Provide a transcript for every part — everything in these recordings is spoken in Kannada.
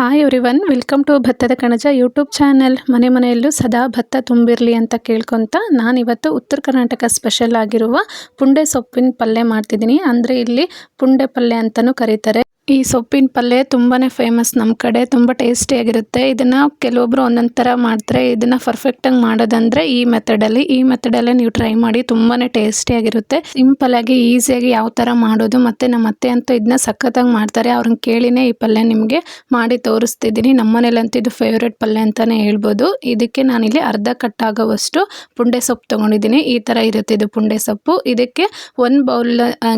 ಹಾಯ್ ಎವ್ರಿವನ್ ವೆಲ್ಕಮ್ ಟು ಭತ್ತದ ಕಣಜ ಯೂಟ್ಯೂಬ್ ಚಾನಲ್ ಮನೆ ಮನೆಯಲ್ಲೂ ಸದಾ ಭತ್ತ ತುಂಬಿರಲಿ ಅಂತ ಕೇಳ್ಕೊತ ನಾನಿವತ್ತು ಉತ್ತರ ಕರ್ನಾಟಕ ಸ್ಪೆಷಲ್ ಆಗಿರುವ ಪುಂಡೆ ಸೊಪ್ಪಿನ ಪಲ್ಯ ಮಾಡ್ತಿದ್ದೀನಿ. ಅಂದರೆ ಇಲ್ಲಿ ಪುಂಡೆ ಪಲ್ಯ ಅಂತಲೂ ಕರೀತಾರೆ. ಈ ಸೊಪ್ಪಿನ ಪಲ್ಯ ತುಂಬಾ ಫೇಮಸ್ ನಮ್ಮ ಕಡೆ, ತುಂಬ ಟೇಸ್ಟಿಯಾಗಿರುತ್ತೆ ಇದನ್ನು ಕೆಲವೊಬ್ಬರು ಒಂದೊಂದು ಥರ ಮಾಡ್ತಾರೆ. ಇದನ್ನು ಪರ್ಫೆಕ್ಟಾಗಿ ಮಾಡೋದಂದರೆ ಈ ಮೆಥಡಲ್ಲಿ ಈ ಮೆಥಡಲ್ಲೇ ನೀವು ಟ್ರೈ ಮಾಡಿ ತುಂಬಾ ಟೇಸ್ಟಿಯಾಗಿರುತ್ತೆ ಸಿಂಪಲ್ಲಾಗಿ ಈಸಿಯಾಗಿ ಯಾವ ಥರ ಮಾಡೋದು ಮತ್ತು ನಮ್ಮ ಅತ್ತೆ ಅಂತೂ ಇದನ್ನ ಸಖತ್ತಾಗಿ ಮಾಡ್ತಾರೆ. ಅವ್ರನ್ನ ಕೇಳಿನೇ ಈ ಪಲ್ಯ ನಿಮಗೆ ಮಾಡಿ ತೋರಿಸ್ತಿದ್ದೀನಿ. ನಮ್ಮ ಮನೇಲಂತೂ ಇದು ಫೇವ್ರೇಟ್ ಪಲ್ಯ ಅಂತಲೇ ಹೇಳ್ಬೋದು. ಇದಕ್ಕೆ ನಾನಿಲ್ಲಿ ಅರ್ಧ ಕಟ್ಟಾಗೋವಷ್ಟು ಪುಂಡೆ ಸೊಪ್ಪು ತೊಗೊಂಡಿದ್ದೀನಿ. ಈ ಥರ ಇರುತ್ತೆ ಇದು ಪುಂಡೆ ಸೊಪ್ಪು. ಇದಕ್ಕೆ ಒಂದು ಬೌಲ್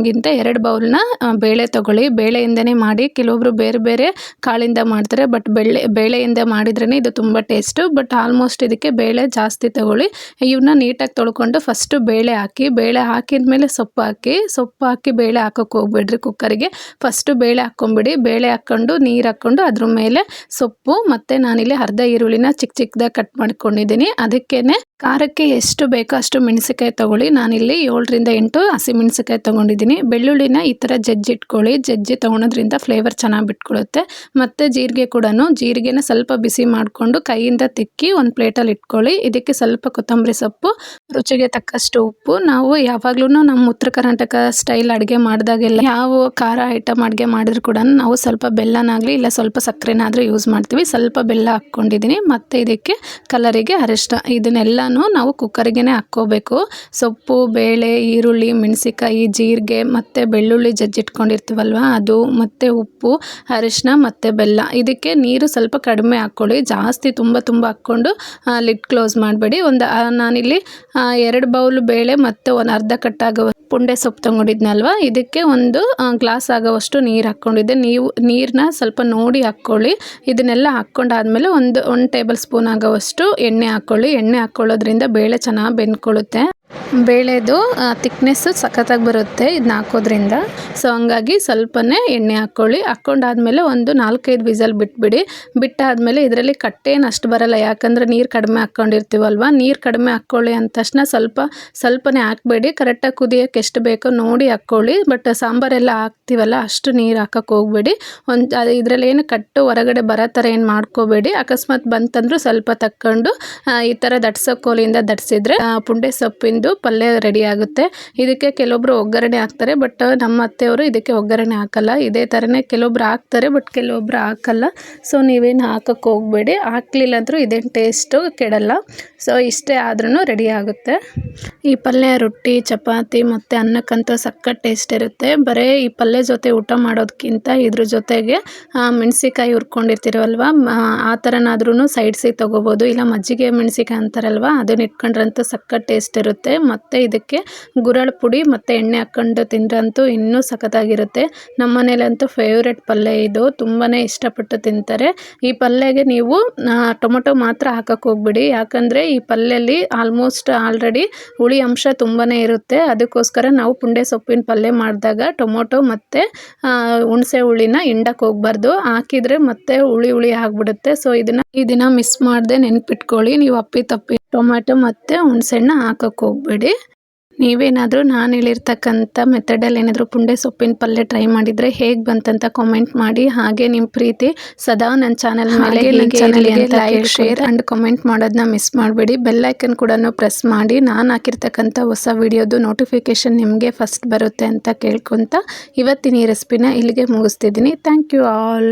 ಗಿಂತ ಎರಡು ಬೌಲ್ನ ಬೇಳೆ ತೊಗೊಳ್ಳಿ. ಬೇಳೆಯಿಂದನೇ ಮಾಡಿ ಕೆಲವೊಬ್ಬರು ಬೇರೆ ಬೇರೆ ಕಾಳಿಂದ ಮಾಡ್ತಾರೆ. ಬಟ್ ಬೇಳೆ, ಬೇಳೆಯಿಂದ ಮಾಡಿದ್ರೇ ಇದು ತುಂಬ ಟೇಸ್ಟು ಬಟ್ ಆಲ್ಮೋಸ್ಟ್ ಇದಕ್ಕೆ ಬೇಳೆ ಜಾಸ್ತಿ ತಗೊಳ್ಳಿ. ಇವನ್ನ ನೀಟಾಗಿ ತೊಳ್ಕೊಂಡು ಫಸ್ಟು ಬೇಳೆ ಹಾಕಿ, ಬೇಳೆ ಹಾಕಿದ ಮೇಲೆ ಸೊಪ್ಪು ಹಾಕಿ ಸೊಪ್ಪು ಹಾಕಿ ಬೇಳೆ ಹಾಕೋಕೆ ಹೋಗ್ಬೇಡ್ರಿ ಕುಕ್ಕರಿಗೆ ಫಸ್ಟು ಬೇಳೆ ಹಾಕ್ಕೊಂಬಿಡಿ. ಬೇಳೆ ಹಾಕ್ಕೊಂಡು, ನೀರು ಹಾಕ್ಕೊಂಡು ಅದ್ರ ಮೇಲೆ ಸೊಪ್ಪು ಮತ್ತು ನಾನಿಲ್ಲಿ ಅರ್ಧ ಈರುಳ್ಳಿನ ಚಿಕ್ಕ ಚಿಕ್ಕದಾಗಿ ಕಟ್ ಮಾಡ್ಕೊಂಡಿದ್ದೀನಿ. ಅದಕ್ಕೇ ಖಾರಕ್ಕೆ ಎಷ್ಟು ಬೇಕೋ ಅಷ್ಟು ಮೆಣಸಿಕಾಯಿ ತೊಗೊಳ್ಳಿ. ನಾನಿಲ್ಲಿ ಏಳರಿಂದ ಎಂಟು ಹಸಿಮೆಣಸಿಕಾಯಿ ತೊಗೊಂಡಿದ್ದೀನಿ. ಬೆಳ್ಳುಳ್ಳಿನ ಈ ಥರ ಜಜ್ಜಿಟ್ಕೊಳ್ಳಿ ಜಜ್ಜಿ ತೊಗೊಳೋದ್ರಿಂದ ಫ್ಲೇವರ್ ಚೆನ್ನಾಗಿ ಬಿಟ್ಕೊಳ್ಳುತ್ತೆ ಮತ್ತು ಜೀರಿಗೆ ಕೂಡ ಜೀರಿಗೆನ ಸ್ವಲ್ಪ ಬಿಸಿ ಮಾಡಿಕೊಂಡು ಕೈಯಿಂದ ತಿಕ್ಕಿ ಒಂದು ಪ್ಲೇಟಲ್ಲಿ ಇಟ್ಕೊಳ್ಳಿ. ಇದಕ್ಕೆ ಸ್ವಲ್ಪ ಕೊತ್ತಂಬರಿ ಸೊಪ್ಪು, ರುಚಿಗೆ ತಕ್ಕಷ್ಟು ಉಪ್ಪು. ನಾವು ಯಾವಾಗ್ಲೂ ನಮ್ಮ ಉತ್ತರ ಕರ್ನಾಟಕ ಸ್ಟೈಲ್ ಅಡುಗೆ ಮಾಡಿದಾಗೆಲ್ಲ ಯಾವ ಖಾರ ಐಟಮ್ ಅಡುಗೆ ಮಾಡಿದ್ರು ಕೂಡ ನಾವು ಸ್ವಲ್ಪ ಬೆಲ್ಲನಾಗಲಿ ಇಲ್ಲ ಸ್ವಲ್ಪ ಸಕ್ಕರೆನಾದರೂ ಯೂಸ್ ಮಾಡ್ತೀವಿ. ಸ್ವಲ್ಪ ಬೆಲ್ಲ ಹಾಕ್ಕೊಂಡಿದ್ದೀನಿ. ಮತ್ತು ಇದಕ್ಕೆ ಕಲರಿಗೆ ಅರಿಶಿನ ಇದನ್ನೆಲ್ಲನೂ ನಾವು ಕುಕ್ಕರ್ಗೆ ಹಾಕ್ಕೋಬೇಕು. ಸೊಪ್ಪು, ಬೇಳೆ, ಈರುಳ್ಳಿ ಮೆಣಸಿಕಾಯಿ ಜೀರಿಗೆ ಮತ್ತು ಬೆಳ್ಳುಳ್ಳಿ ಜಜ್ಜಿಟ್ಕೊಂಡಿರ್ತೀವಲ್ವ? ಅದು ಮತ್ತು ಉಪ್ಪು ಅರಿಶಿನ ಮತ್ತು ಬೆಲ್ಲ. ಇದಕ್ಕೆ ನೀರು ಸ್ವಲ್ಪ ಕಡಿಮೆ ಹಾಕ್ಕೊಳ್ಳಿ. ಜಾಸ್ತಿ ತುಂಬ ತುಂಬ ಹಾಕ್ಕೊಂಡು ಲಿಡ್ ಕ್ಲೋಸ್ ಮಾಡಬೇಡಿ. ಒಂದು ನಾನಿಲ್ಲಿ ಎರಡು ಬೌಲ್ ಬೇಳೆ ಮತ್ತು ಒಂದು ಅರ್ಧ ಕಟ್ಟಾಗೋ ಪುಂಡೆ ಸೊಪ್ಪು ತೊಗೊಂಡಿದ್ನಲ್ವ? ಇದಕ್ಕೆ ಒಂದು ಗ್ಲಾಸ್ ಆಗೋವಷ್ಟು ನೀರು ಹಾಕ್ಕೊಂಡಿದ್ದೆ. ನೀವು ನೀರನ್ನ ಸ್ವಲ್ಪ ನೋಡಿ ಹಾಕ್ಕೊಳ್ಳಿ. ಇದನ್ನೆಲ್ಲ ಹಾಕ್ಕೊಂಡಾದ್ಮೇಲೆ ಒಂದು ಒಂದು ಟೇಬಲ್ ಸ್ಪೂನ್ ಆಗೋವಷ್ಟು ಎಣ್ಣೆ ಹಾಕ್ಕೊಳ್ಳಿ. ಎಣ್ಣೆ ಹಾಕ್ಕೊಳ್ಳೋದ್ರಿಂದ ಬೇಳೆ ಚೆನ್ನಾಗಿ ಬೆಂದ್ಕೊಳ್ಳುತ್ತೆ. ಬೇಳೆದು ತಿಕ್ನೆಸ್ಸು ಸಖತ್ತಾಗಿ ಬರುತ್ತೆ ಇದನ್ನ ಹಾಕೋದ್ರಿಂದ. ಸೊ ಹಂಗಾಗಿ ಸ್ವಲ್ಪನೇ ಎಣ್ಣೆ ಹಾಕ್ಕೊಳ್ಳಿ ಹಾಕ್ಕೊಂಡಾದ್ಮೇಲೆ ಒಂದು ನಾಲ್ಕೈದು ವಿಸಲ್ ಬಿಟ್ಬಿಡಿ. ಬಿಟ್ಟಾದಮೇಲೆ ಇದರಲ್ಲಿ ಕಟ್ಟೇನು ಅಷ್ಟು ಬರಲ್ಲ. ಯಾಕಂದರೆ ನೀರು ಕಡಿಮೆ ಹಾಕ್ಕೊಂಡಿರ್ತೀವಲ್ವ? ನೀರು ಕಡಿಮೆ ಹಾಕ್ಕೊಳ್ಳಿ ಅಂದ ತಕ್ಷಣ ಸ್ವಲ್ಪ, ಸ್ವಲ್ಪನೇ ಹಾಕಬೇಡಿ. ಕರೆಕ್ಟಾಗಿ ಕುದಿಯೋಕ್ಕೆ ಎಷ್ಟು ಬೇಕೋ ನೋಡಿ ಹಾಕ್ಕೊಳ್ಳಿ. ಬಟ್ ಸಾಂಬಾರೆಲ್ಲ ಹಾಕ್ತೀವಲ್ಲ, ಅಷ್ಟು ನೀರು ಹಾಕಕ್ಕೆ ಹೋಗ್ಬೇಡಿ. ಒಂದು, ಅದು ಇದರಲ್ಲಿ ಏನು ಕಟ್ಟು ಹೊರಗಡೆ ಬರೋ ಥರ ಏನು ಮಾಡ್ಕೋಬೇಡಿ. ಅಕಸ್ಮಾತ್ ಬಂತಂದ್ರೂ ಸ್ವಲ್ಪ ತಕ್ಕೊಂಡು ಈ ಥರ ದಟ್ಸೋ ಕೋಲಿಯಿಂದ ದಟ್ಸಿದ್ರೆ ಪುಂಡೆ ಸೊಪ್ಪಿಂದು ಪಲ್ಯ ರೆಡಿ ಆಗುತ್ತೆ. ಇದಕ್ಕೆ ಕೆಲವೊಬ್ರು ಒಗ್ಗರಣೆ ಹಾಕ್ತಾರೆ ಬಟ್ ನಮ್ಮ ಅತ್ತೆಯವರು ಇದಕ್ಕೆ ಒಗ್ಗರಣೆ ಹಾಕಲ್ಲ. ಇದೇ ಥರನೇ ಕೆಲವೊಬ್ರು ಹಾಕ್ತಾರೆ ಬಟ್ ಕೆಲವೊಬ್ರು ಹಾಕಲ್ಲ. ಸೊ ನೀವೇನು ಹಾಕಕ್ಕೆ ಹೋಗಬೇಡಿ. ಹಾಕ್ಲಿಲ್ಲ ಅಂದರೂ ಇದೇನು ಟೇಸ್ಟು ಕೆಡಲ್ಲ. ಸೊ ಇಷ್ಟೇ ಆದ್ರೂ ರೆಡಿ ಆಗುತ್ತೆ. ಈ ಪಲ್ಯ ರೊಟ್ಟಿ, ಚಪಾತಿ ಮತ್ತು ಅನ್ನಕ್ಕಂತೂ ಸಖತ್ ಟೇಸ್ಟ್ ಇರುತ್ತೆ. ಬರೀ ಈ ಪಲ್ಯ ಜೊತೆ ಊಟ ಮಾಡೋದಕ್ಕಿಂತ ಇದ್ರ ಜೊತೆಗೆ ಮೆಣಸಿಕಾಯಿ ಹುರ್ಕೊಂಡಿರ್ತೀರಲ್ವ? ಆ ಥರನಾದ್ರೂ ಸೈಡ್ಸಿಗೆ ತೊಗೋಬೋದು. ಇಲ್ಲ ಮಜ್ಜಿಗೆ ಮೆಣಸಿಕಾಯಿ ಅಂತಾರಲ್ವ? ಅದನ್ನ ಇಟ್ಕೊಂಡ್ರಂತೂ ಸಕ್ಕತ್ ಟೇಸ್ಟ್ ಇರುತ್ತೆ. ಮತ್ತು ಇದಕ್ಕೆ ಗುರಳ್ ಪುಡಿ, ಮತ್ತು ಎಣ್ಣೆ ಹಾಕ್ಕೊಂಡು ತಿಂದ್ರಂತೂ ಇನ್ನೂ ಸಖತ್ತಾಗಿರುತ್ತೆ. ನಮ್ಮ ಮನೇಲಂತೂ ಫೇವ್ರೆಟ್ ಪಲ್ಯ ಇದು. ತುಂಬಾ ಇಷ್ಟಪಟ್ಟು ತಿಂತಾರೆ. ಈ ಪಲ್ಯಗೆ ನೀವು ಟೊಮೊಟೊ ಮಾತ್ರ ಹಾಕಕ್ಕೆ ಹೋಗ್ಬಿಡಿ. ಯಾಕಂದರೆ ಈ ಪಲ್ಯಲ್ಲಿ ಆಲ್ಮೋಸ್ಟ್ ಆಲ್ರೆಡಿ ಹುಳಿ ಅಂಶ ತುಂಬಾ ಇರುತ್ತೆ. ಅದಕ್ಕೋಸ್ಕರ ನಾವು ಪುಂಡೆ ಸೊಪ್ಪಿನ ಪಲ್ಯ ಮಾಡಿದಾಗ ಟೊಮೊಟೊ ಮತ್ತು ಹುಣಸೆ ಹುಳಿನ ಹಿಂಡಕ್ಕೆ ಹೋಗ್ಬಾರ್ದು. ಹಾಕಿದರೆ ಮತ್ತೆ ಹುಳಿ ಹುಳಿ ಆಗಿಬಿಡುತ್ತೆ. ಸೊ ಇದನ್ನು ದಿನ ಮಿಸ್ ಮಾಡದೆ ನೆನ್ಪಿಟ್ಕೊಳ್ಳಿ. ನೀವು ಅಪ್ಪಿ ತಪ್ಪಿ ಟೊಮ್ಯಾಟೊ ಮತ್ತು ಹುಣ್ಸೆಹಣ್ಣು ಹಾಕಕ್ಕೆ ಹೋಗ್ಬೇಡಿ. ನೀವೇನಾದರೂ ನಾನು ಹೇಳಿರ್ತಕ್ಕಂಥ ಮೆಥಡಲ್ಲಿ ಏನಾದರೂ ಪುಂಡೆ ಸೊಪ್ಪಿನ ಪಲ್ಯ ಟ್ರೈ ಮಾಡಿದರೆ ಹೇಗೆ ಬಂತಂತ ಕಾಮೆಂಟ್ ಮಾಡಿ. ಹಾಗೆ ನಿಮ್ಮ ಪ್ರೀತಿ ಸದಾ ನನ್ನ ಚಾನಲ್ ಮೇಲೆ ಲೈಕ್ ಶೇರ್ ಆ್ಯಂಡ್ ಕಾಮೆಂಟ್ ಮಾಡೋದನ್ನ ಮಿಸ್ ಮಾಡಬೇಡಿ. ಬೆಲ್ಲೈಕನ್ ಕೂಡ ಪ್ರೆಸ್ ಮಾಡಿ. ನಾನು ಹಾಕಿರ್ತಕ್ಕಂಥ ಹೊಸ ವಿಡಿಯೋದು ನೋಟಿಫಿಕೇಷನ್ ನಿಮಗೆ ಫಸ್ಟ್ ಬರುತ್ತೆ ಅಂತ ಕೇಳ್ಕೊತ ಇವತ್ತಿನ ಈ ರೆಸಿಪಿನ ಇಲ್ಲಿಗೆ ಮುಗಿಸ್ತಿದ್ದೀನಿ. Thank you all